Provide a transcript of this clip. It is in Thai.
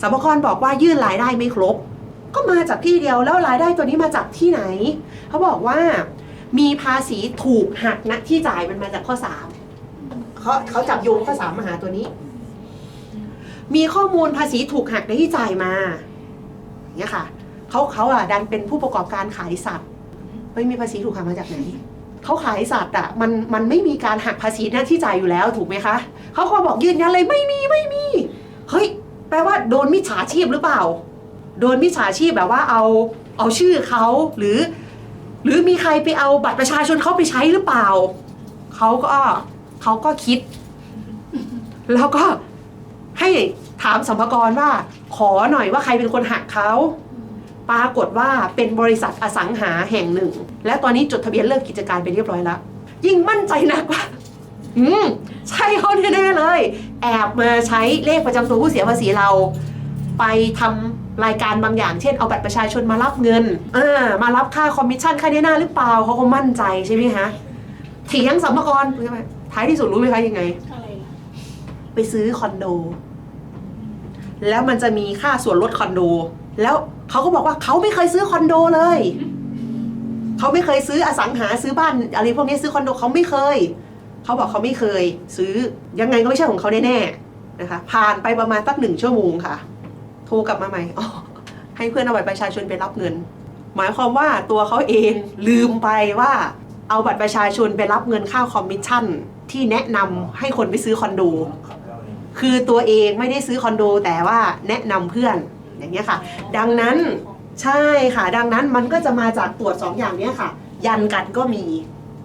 สรรพากรบอกว่ายื่นรายได้ไม่ครบ ก็มาจากที่เดียวแล้วรายได้ตัวนี้มาจากที่ไหน เขาบอกว่ามีภาษีถูกหักนะที่จ่ายมันมาจากข้อสามเขาเขาจับโยงข้อสามมาหาตัวนี้ มีข้อมูลภาษีถูกหักในที่จ่ายมาอย่างเงี้ยค่ะเขาเขาอะดันเป็นผู้ประกอบการขายสัตว์ไม่มีภาษีถูกหักมาจากไหนเขาขายสัตว์อะมันมันไม่มีการหักภาษีหน้าที่จ่ายอยู่แล้วถูกไหมคะเขาก็บอกยืนยันเลยไม่มีไม่มี ลว่าโดนมิจฉาชีพหรือเปล่า โดนมิจฉาชีพแบบว่าเอาเอาชื่อเขาหรือ หรือมีใครไปเอาบัตรประชาชนเขาไปใช้หรือเปล่าเขาก็เขาก็คิด แล้วก็ให้ถามสัมภาระว่า ขอหน่อยว่าใครเป็นคนหักเขาปรากฏว่าเป็นบริษัทอสังหาแห่งหนึ่ง และตอนนี้จดทะเบียนเลิกกิจการไปเรียบร้อยแล้ว ยิ่งมั่นใจนักว่า อืมใช่เขาแน่ๆเลย แอบมาใช้เลขประจำตัวผู้เสียภาษีเรา ไปทำรายการบางอย่าง เช่นเอาบัตรประชาชนมารับเงินอ่ามารับค่าคอมมิชชั่นค่าเนี้หน้าหรือเปล่าเขาก็มั่นใจใช่ไหมคะเถียงสัมภาระท้ายที่สุดรู้ไหมคะยังไง อะไรล่ะไปซื้อคอนโด แล้วมันจะมีค่าส่วนลดคอนโด แล้วเขาก็บอกว่าเขาไม่เคยซื้อคอนโดเลย เขาไม่เคยซื้ออสังหาซื้อบ้านอะไรพวกนี้ซื้อคอนโดเขาไม่เคย เขาบอกเขาไม่เคยซื้อยังไงก็ไม่ใช่ของเขาแน่ๆนะคะ ผ่านไปประมาณสักหนึ่งชั่วโมงค่ะ โทรกลับมาใหม่อ๋อให้เพื่อนเอาบัตรประชาชนไปรับเงิน หมายความว่าตัวเขาเองลืมไปว่าเอาบัตรประชาชนไปรับเงินค่าคอมมิชชั่น ที่แนะนำให้คนไปซื้อคอนโด คือตัวเองไม่ได้ซื้อคอนโด แต่ว่าแนะนำเพื่อนอย่างเงี้ยค่ะ ดังนั้นใช่ค่ะ ดังนั้นมันก็จะมาจากตรวจสองอย่างเนี้ยค่ะ ยันกันก็มี